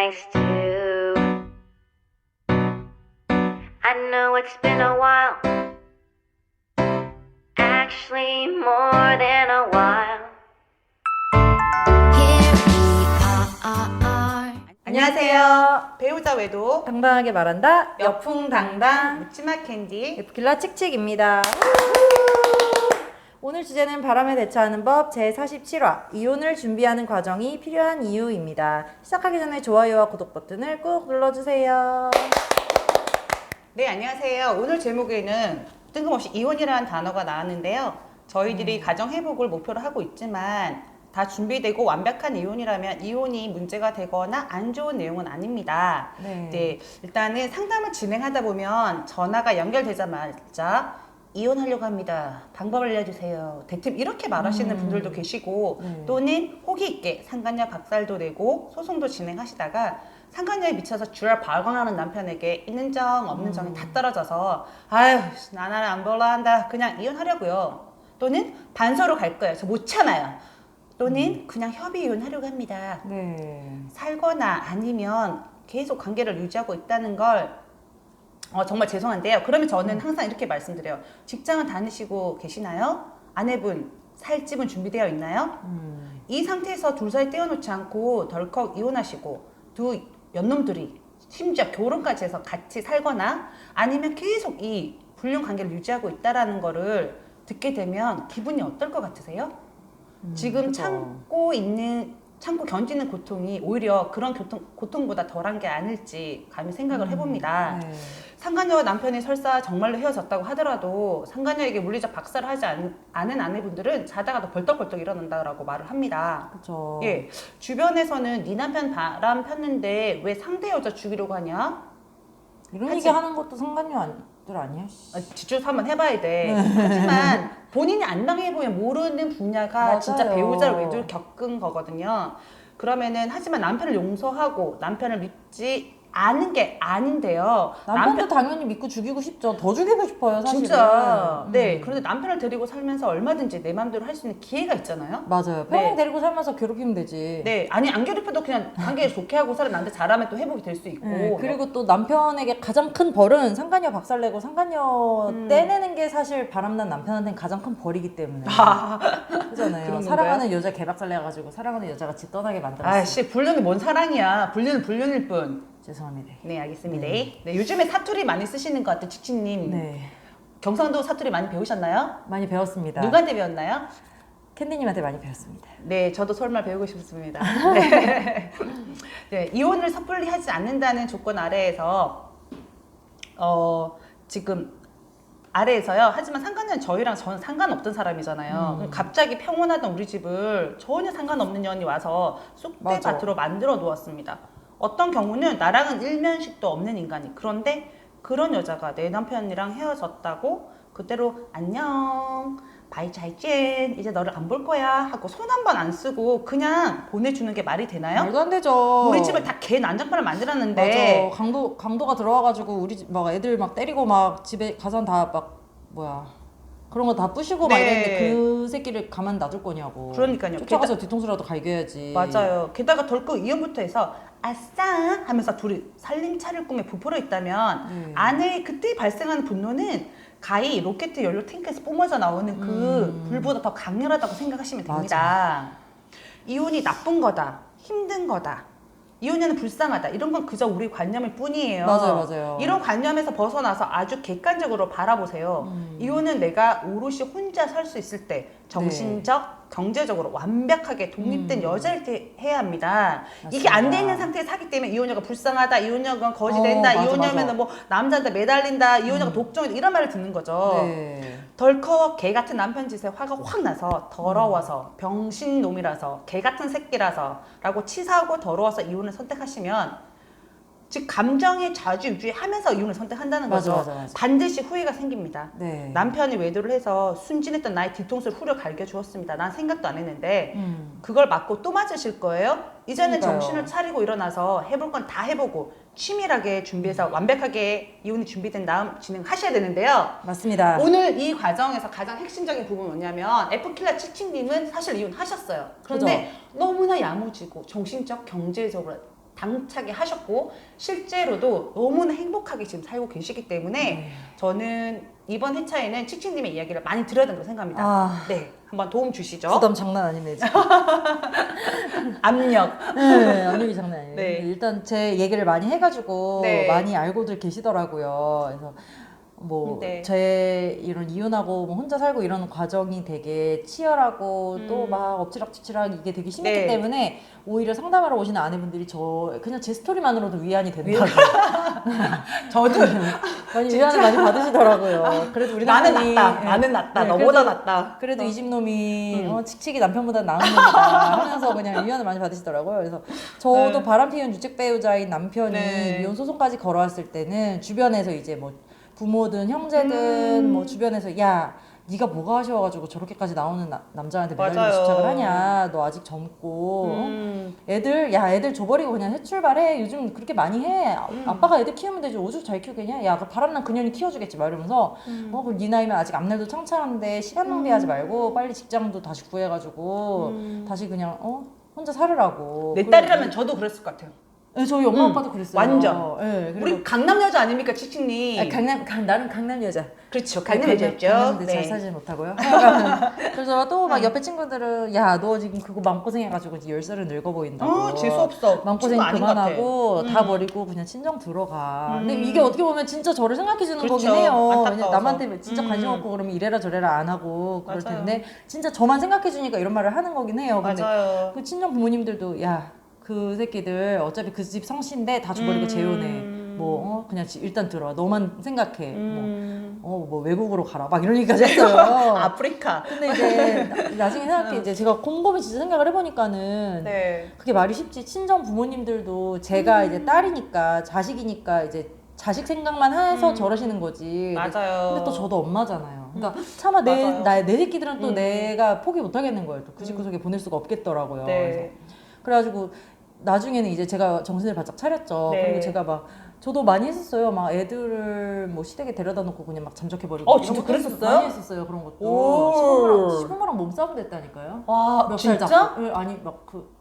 nice too. I know it's been a while, actually, more than a while. Here we are. 안녕하세요. 배우자 외도 당당하게 말한다. 여풍당당 묻지마 캔디 에프킬라 칙칙입니다. 오늘 주제는 바람에 대처하는 법 제47화 이혼을 준비하는 과정이 필요한 이유입니다. 시작하기 전에 좋아요와 구독 버튼을 꾹 눌러주세요. 네 안녕하세요. 오늘 제목에는 뜬금없이 이혼이라는 단어가 나왔는데요. 저희들이 음. 가정 회복을 목표로 하고 있지만 다 준비되고 완벽한 이혼이라면 이혼이 문제가 되거나 안 좋은 내용은 아닙니다. 네. 일단은 상담을 진행하다 보면 전화가 연결되자마자 이혼하려고 합니다. 방법을 알려주세요. 대뜸 이렇게 말하시는 분들도 계시고 네. 또는 호기 있게 상간녀 박살도 내고 소송도 진행하시다가 상간녀에 미쳐서 주얼 발광하는 남편에게 있는 정 없는 정이 다 떨어져서 아유 나는 안 볼라 한다 그냥 이혼하려고요. 또는 반서로 갈 거예요. 저 못 참아요. 또는 그냥 협의 이혼하려고 합니다. 네. 살거나 아니면 계속 관계를 유지하고 있다는 걸 어, 정말 죄송한데요. 그러면 저는 항상 이렇게 말씀드려요. 직장은 다니시고 계시나요? 아내분 살 집은 준비되어 있나요? 음. 이 상태에서 둘 사이 떼어놓지 않고 덜컥 이혼하시고 두 연놈들이 심지어 결혼까지 해서 같이 살거나 아니면 계속 이 불륜 관계를 유지하고 있다라는 거를 듣게 되면 기분이 어떨 것 같으세요? 지금 그죠. 참고 있는 참고 견디는 고통이 오히려 그런 고통, 고통보다 덜한 게 아닐지 감히 생각을 해봅니다. 네. 상간녀와 남편이 설사 정말로 헤어졌다고 하더라도 상간녀에게 물리적 박살을 하지 않, 않은 아내분들은 자다가도 벌떡벌떡 일어난다라고 말을 합니다. 그렇죠. 예, 주변에서는 네 남편 바람 폈는데 왜 상대 여자 죽이려고 하냐? 이런 하지. 얘기 하는 것도 상관녀 들 아니야? 씨. 아, 뒷줄 한번 해봐야 돼. 네. 하지만 본인이 안 당해보면 모르는 분야가 맞아요. 진짜 배우자를 외도를 겪은 거거든요. 그러면은 하지만 남편을 용서하고 남편을 믿지 않은 게 아닌데요. 남편도 당연히 믿고 죽이고 싶죠. 더 죽이고 싶어요, 사실은. 진짜 음. 네 그런데 남편을 데리고 살면서 얼마든지 내 마음대로 할 수 있는 기회가 있잖아요. 맞아요. 평생 네. 데리고 살면서 괴롭히면 되지. 네 아니 안 괴롭혀도 그냥 관계 좋게 하고 살아 나한테 잘하면 또 회복이 될 수 있고 네, 그리고 또 남편에게 가장 큰 벌은 상간녀 박살내고 상간녀 음. 떼내는 게 사실 바람난 남편한테는 가장 큰 벌이기 때문에 아, 그잖아요. 그런 사랑하는 여자 개박살내가지고 사랑하는 여자같이 떠나게 만들었어요. 아씨 불륜이 뭔 사랑이야 불륜은 불륜일 뿐. 죄송합니다. 네 알겠습니다. 네. 요즘에 사투리 많이 쓰시는 것 같아요 치치님. 네, 경상도 사투리 많이 배우셨나요? 많이 배웠습니다. 누구한테 배웠나요? 캔디님한테 많이 배웠습니다. 네, 저도 설마 배우고 싶습니다. 네. 네, 이혼을 섣불리 하지 않는다는 조건 아래에서 어, 지금 아래에서요. 하지만 상관은 저희랑 전 상관없던 사람이잖아요. 그럼 갑자기 평온하던 우리 집을 전혀 상관없는 년이 와서. 쑥대밭으로 만들어 놓았습니다. 어떤 경우는 나랑은 일면식도 없는 인간이 그런데 그런 여자가 내 남편이랑 헤어졌다고 그대로 안녕 바이 잘젠 이제 너를 안 볼 거야 하고 손 한 번 안 쓰고 그냥 보내주는 게 말이 되나요? 말도 안 되죠. 우리 집을 다 개 난장판을 만들었는데 맞아. 강도 강도가 들어와가지고 우리 집 막 애들 막 때리고 막 집에 가선 다 막 뭐야 그런 거 다 부시고 막 네. 이랬는데 그 새끼를 가만 놔둘 거냐고. 그러니까요. 쫓아가서 뒤통수라도 갈겨야지. 맞아요. 게다가 덜컥 이혼부터 해서 아싸 하면서 둘이 살림차릴 꿈에 부풀어 있다면 음. 아내의 그때 발생하는 분노는 가히 로켓 연료 탱크에서 뿜어져 나오는 그 음. 불보다 더 강렬하다고 생각하시면 됩니다. 이혼이 나쁜 거다, 힘든 거다. 이혼녀는 불쌍하다. 이런 건 그저 우리 관념일 뿐이에요. 맞아요, 맞아요. 이런 관념에서 벗어나서 아주 객관적으로 바라보세요. 음. 이혼은 내가 오롯이 혼자 살 수 있을 때 정신적, 경제적으로 완벽하게 독립된 음. 여자일 때 해야 합니다. 이게 맞습니다. 안돼 있는 상태에 사기 때문에 이혼녀가 불쌍하다, 이혼녀가 거지된다, 어, 맞아, 이혼녀면 맞아. 뭐 남자한테 매달린다, 이혼녀가 독점이다 이런 말을 듣는 거죠. 네. 덜컥 개 같은 남편 짓에 화가 확 나서 더러워서 병신 놈이라서 개 같은 새끼라서 라고 치사하고 더러워서 이혼을 선택하시면 즉 감정의 좌지우지하면서 이혼을 선택한다는 맞아, 거죠. 맞아, 맞아. 반드시 후회가 생깁니다. 네. 남편이 외도를 해서 순진했던 나의 뒤통수를 후려 갈겨 주었습니다. 난 생각도 안 했는데 음. 그걸 맞고 또 맞으실 거예요? 이제는 그러니까요. 정신을 차리고 일어나서 해볼 건 다 해보고 치밀하게 준비해서 완벽하게 이혼이 준비된 다음 진행하셔야 되는데요. 맞습니다. 오늘 이 과정에서 가장 핵심적인 부분은 뭐냐면 에프킬라 치친님은 사실 이혼하셨어요. 그런데 너무나 야무지고 정신적, 경제적으로 당차게 하셨고 실제로도 너무나 행복하게 지금 살고 계시기 때문에 네. 저는 이번 회차에는 칙칙님의 이야기를 많이 들어야 된다고 생각합니다. 아. 네, 한번 도움 주시죠. 부담 장난 아니네 지금. 압력. 네, 압력이 장난 아니에요. 네. 일단 제 얘기를 많이 해가지고 네. 많이 알고들 계시더라고요. 그래서 뭐 네. 제 이런 이혼하고 뭐 혼자 살고 이런 과정이 되게 치열하고 음. 또 막 엎치락뒤치락 이게 되게 심했기 네. 때문에 오히려 상담하러 오시는 아내분들이 저 그냥 제 스토리만으로도 위안이 된다고 저도 많이 위안을 많이 받으시더라고요. 그래도 우리 나는 남편이- 낫다. 예. 나는 낫다. 네, 너보다 그래도- 낫다. 그래도 어. 이집 놈이 음. 어, 칙칙이 남편보다 나은 놈이다 하면서 그냥 위안을 많이 받으시더라고요. 그래서 저도 네. 바람 피운 유책 배우자인 남편이 네. 이혼 소송까지 걸어왔을 때는 주변에서 이제 뭐 부모든 형제든 음. 뭐 주변에서 야 네가 뭐가 아쉬워가지고 저렇게까지 나오는 나- 남자한테 맞아요. 집착을 하냐 너 아직 젊고 어? 음. 애들 야 애들 줘버리고 그냥 새 출발해 요즘 그렇게 많이 해 아, 음. 아빠가 애들 키우면 되지 오죽 잘 키우겠냐 야그 바람난 그년이 키워주겠지 막 이러면서 음. 어, 그럼 네 나이면 아직 앞날도 창창한데 시간 낭비하지 말고 빨리 직장도 다시 구해가지고 음. 다시 그냥 어 혼자 살으라고. 내 그리고- 딸이라면 저도 그랬을 것 같아요. 네, 저희 엄마 음, 아빠도 그랬어요. 완전. 네, 그리고 우리 강남 여자 아닙니까, 칙칙님? 아, 강남 강, 나는 강남 여자. 그렇죠, 네, 강남 여자였죠. 강남인데 잘 네. 살지 못하고요. 그래서 또 막 옆에 친구들은 야 너 지금 그거 마음고생해가지고 이제 열 살은 늙어 보인다고. 어, 재수 없어. 마음고생 친구 아닌 것 같아. 그만하고 다 음. 버리고 그냥 친정 들어가. 근데 음. 이게 어떻게 보면 진짜 저를 생각해주는 그렇죠. 거긴 해요. 안타까워서. 왜냐면 남한테 진짜 관심 음. 없고 그러면 이래라 저래라 안 하고 그럴 맞아요. 텐데 진짜 저만 생각해주니까 이런 말을 하는 거긴 해요. 근데 맞아요. 그 친정 부모님들도 야 그 새끼들 어차피 그 집 성씨인데 다 줘버리고 음. 재혼해. 뭐 어, 그냥 지- 일단 들어와. 너만 생각해. 음. 뭐 어 뭐 외국으로 가라. 막 이런 얘기까지 했어요. 아프리카. 근데 이제 나- 나중에 생각해 이제 제가 곰곰이 진짜 생각을 해보니까는 네. 그게 말이 쉽지 친정 부모님들도 제가 이제 딸이니까 자식이니까 이제 자식 생각만 해서 음. 저러시는 거지. 맞아요. 근데 또 저도 엄마잖아요. 그러니까 차마 내, 맞아요. 나, 내 새끼들은 또 음. 내가 포기 못 하겠는 거예요. 또그집 음. 그 속에 보낼 수가 없겠더라고요. 그래서 네. 그래가지고 나중에는 이제 제가 정신을 바짝 차렸죠. 네. 그리고 제가 막 저도 많이 했었어요. 막 애들을 뭐 시댁에 데려다 놓고 그냥 막 잠적해 버리고. 어, 이런 진짜 것도 했었- 그랬었어요? 많이 했었어요. 그런 것도. 오. 시부모랑, 시부모랑 몸싸움 됐다니까요. 와, 몇살 진짜? 잡고. 예, 아니 막 그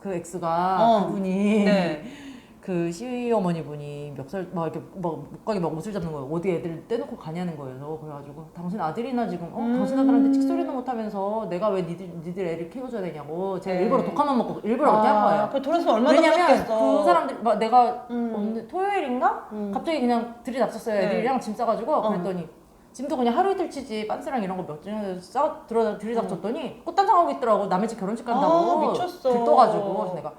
그 엑스가 어. 그분이 네. 그 시어머니 분이 멱살 막 이렇게 막 목각에 막 옷을 잡는 거예요. 어디 애들 떼놓고 가냐는 거예요. 그래가지고 당신 아들이나 지금 어 음. 당신 아들한테 칙소리는 못하면서 내가 왜 니들 니들 애를 키워줘야 되냐고 제가 네. 일부러 독한만 먹고 일부러 그렇게 한 거예요. 그 돈에서 얼마나 왜냐면. 그 사람들 막 내가 음. 어느 토요일인가 음. 갑자기 그냥 들이닥쳤어요. 네. 애들이랑 짐 싸가지고 어. 그랬더니 짐도 그냥 하루 이틀 치지 빤스랑 이런 거몇 장 싸 들어 들이닥쳤더니 꽃단장하고 있더라고 남의 집 결혼식 간다고 아, 미쳤어. 들떠가지고 그래서 내가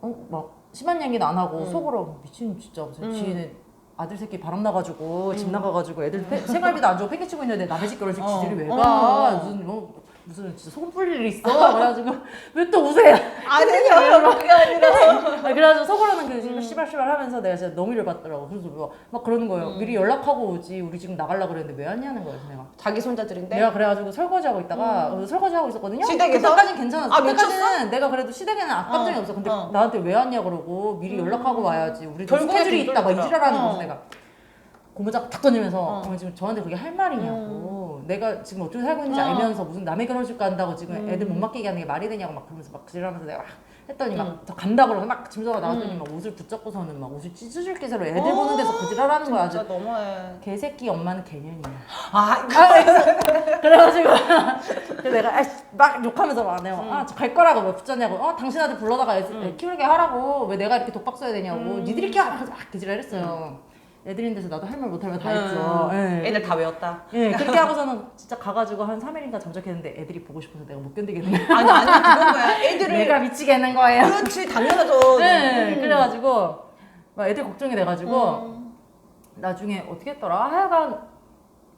어 막 심한 얘기는 안 하고 음. 속으로 미친 진짜 무슨 음. 지인은 아들 새끼 바람 나가지고 집 나가가지고 애들 폐- 생활비도 안 주고 팽개치고 있는데 남의 집 결혼식 어. 지들이 왜 어. 가? 무슨 뭐 무슨 진짜 소금 뿌릴 일 있어? 그래가지고 왜 또 우세요? 아니요, 그게 아니라. 아, 그래가지고 속으로는 그 씨발 씨발 하면서 내가 진짜 너무 열받더라고. 그래서 막, 막 그러는 거예요. 음. 미리 연락하고 오지. 우리 지금 나가려고 그랬는데 왜 왔냐는 거예요, 내가. 자기 손자들인데. 내가 그래가지고 설거지하고 있다가 어, 설거지하고 있었거든요. 음. 시댁에서? 그때까진 괜찮았어. 아, 그때까지는 내가 그래도 시댁에는 악감정이 어, 없어. 근데 어. 나한테 왜 왔냐 그러고 미리 연락하고 와야지. 우리 스케줄이 있다. 막 뒤돌더라. 이지랄하는 어. 내가. 고무장 탁 던지면서 어. 어, 지금 저한테 그게 할 말이냐고 내가 지금 어떻게 살고 있는지 어. 알면서 무슨 남의 결혼식 간다고 지금 음. 애들 못 맡기게 하는 게 말이 되냐고 막 그러면서 막 지랄하면서 내가 막 했더니 음. 막저 간다 그러고 막 짐서가 나왔더니 음. 막 옷을 붙잡고서는 막 옷을 찢어질 기세로 애들 보는 데서 그 지랄하는 거야 아주 진짜 너무해. 개새끼 엄마는 개년이야 아, 그래가지고 그래서 내가 아이씨, 막 욕하면서 막 내가 음. 아갈 거라고 왜 붙잡냐고 어 당신 아들 불러다가 애, 애 키우게 하라고 왜 내가 이렇게 독박 써야 되냐고 음. 니들이 키워 막 개지랄 했어요 애들인 데서 나도 할 말 못하면 다 했죠 음. 예. 애들 다 외웠다. 예, 그렇게 하고서는 진짜 가가지고 한 3일인가 잠적했는데 애들이 보고 싶어서 내가 못 견디겠는 거야. 아니, 아니, 그건 거야. 애들을. 내가 미치겠는 거예요. 그렇지, 당연하죠. 네, 음. 그래가지고 막 애들 걱정이 돼가지고 음. 나중에 어떻게 했더라? 하여간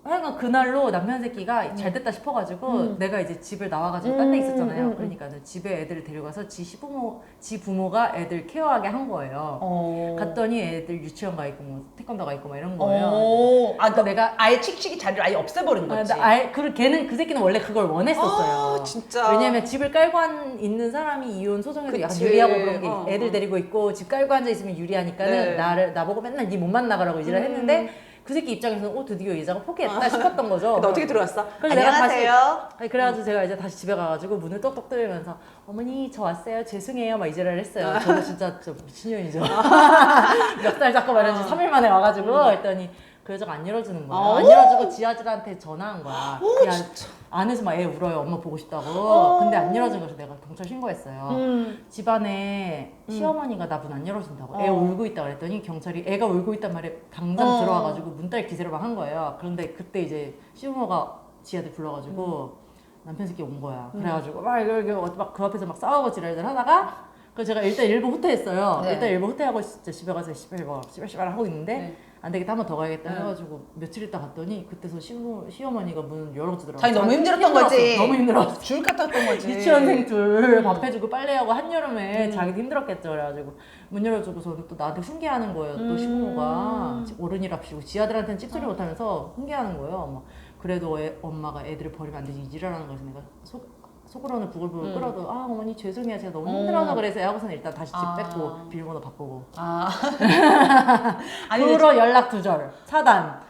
하여간 그날로 남편 새끼가 잘 됐다 싶어가지고 음. 내가 이제 집을 나와가지고 딴데 음, 있었잖아요. 음, 음. 그러니까는 집에 애들을 데려가서 지 시부모, 지 부모가 애들 케어하게 한 거예요. 어. 갔더니 애들 유치원 가 있고 뭐 태권도 가 있고 막 이런 거예요. 어. 아, 그 내가 아예 칙칙이 자리를 아예 없애버린 아, 거지. 나 알, 그, 걔는 그 새끼는 원래 그걸 원했었어요. 아, 진짜. 왜냐면 집을 깔고 한, 있는 사람이 이혼 소송에서 약간 그치. 유리하고 그런 게 어, 애들 어. 데리고 있고 집 깔고 앉아 있으면 유리하니까는 네. 나를 나보고 맨날 니 못 만나가라고 이지랄 음. 했는데 그 새끼 입장에서는 오 드디어 여자가 포기했다 싶었던 거죠. 근데 어떻게 들어왔어? 그래서 내가 안녕하세요. 아니, 그래가지고 제가 이제 다시 집에 가가지고 문을 똑똑 두드리면서 어머니 저 왔어요 죄송해요 막 이지랄을 했어요. 저도 진짜 좀 미친년이죠. 몇달 잡고 말했는지 3일 만에 와가지고 했더니 그 여자가 안 열어주는 거야. 안 열어주고 지아들한테 전화한 거야. 야, 안에서 막 애 울어요. 엄마 보고 싶다고. 근데 안 열어준 거서 내가 경찰 신고했어요. 음. 집안에 시어머니가 나문 안 열어준다고 애 어. 울고 있다 그랬더니 경찰이 애가 울고 있단 말에 당장 어. 들어와가지고 문딸 기세를 막 한 거예요. 그런데 그때 이제 시부모가 지아들 불러가지고 남편 새끼 온 거야. 그래가지고 막 이거 막그 앞에서 막 싸우고 지랄들 하다가 그 제가 일단 일부 후퇴했어요. 네. 일단 일부 후퇴하고 진짜 집에 가서 씨발 뭐 씨발 씨발 하고 있는데 네. 안 되겠다 한 번 더 가야겠다 네. 해가지고 며칠 있다 갔더니 그때서 시부 시어머니가 문 열어주더라고. 자기 너무 힘들었던 힘들었어. 거지. 너무 힘들었어. 줄 같았던 거지. 유치원생 둘 밥 해주고 빨래하고 한여름에 자기도 힘들었겠죠 그래가지고 문 열어주고서는 또 나한테 훈계하는 거예요 또 시부모가 어른이랍시고 지 아들한테는 찝소리 못하면서 훈계하는 거예요 뭐 그래도 애, 엄마가 애들을 버리면 안 되지 이지라는 거에서 내가 속 속으로는 부글부글 끓어도 아 어머니 죄송해요 제가 너무 힘들어서 그래서 하고서는 일단 다시 집 아. 뺏고 비밀번호 바꾸고 아. 그 아니, 연락 두절 차단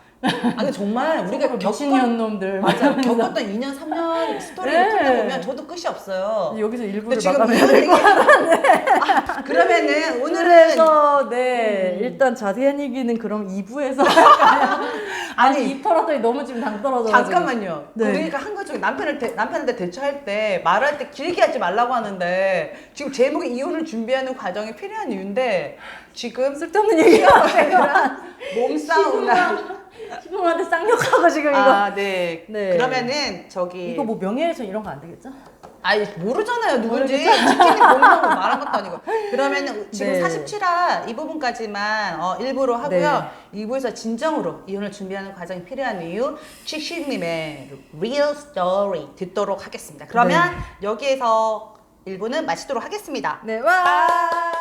아니 정말 우리가 겪었, 미친년 놈들 맞아, 겪었던 2년 3년 스토리를 네. 풀어보면 저도 끝이 없어요. 여기서 근데 일부를 지금 이런 될 얘기 아, 그러면은 오늘은 그래서 네 일단 자세한 얘기는 그럼 2부에서 할까요? 아니 아니, 입 털었더니 너무 지금 당 떨어져 잠깐만요. 네. 그러니까 한거 중에 남편을 대, 남편한테 대처할 때 말할 때 길게 하지 말라고 하는데 지금 제목이 이혼을 준비하는 과정이 필요한 이유인데 지금 쓸데없는 얘기가 몸싸움나 시부모한테 쌍욕하고 지금 이거 아, 네. 네. 그러면은 저기 이거 뭐 명예훼손 이런 거 안 되겠죠? 아니 모르잖아요 누군지. 치킨이 본다고 말한 것도 아니고. 그러면은 지금 네. 47화 이 부분까지만 어, 일부로 하고요. 네. 2부에서 진정으로 이혼을 준비하는 과정이 필요한 이유 치신님의 real story 듣도록 하겠습니다. 그러면 여기에서 1부는 마치도록 하겠습니다. 네 와.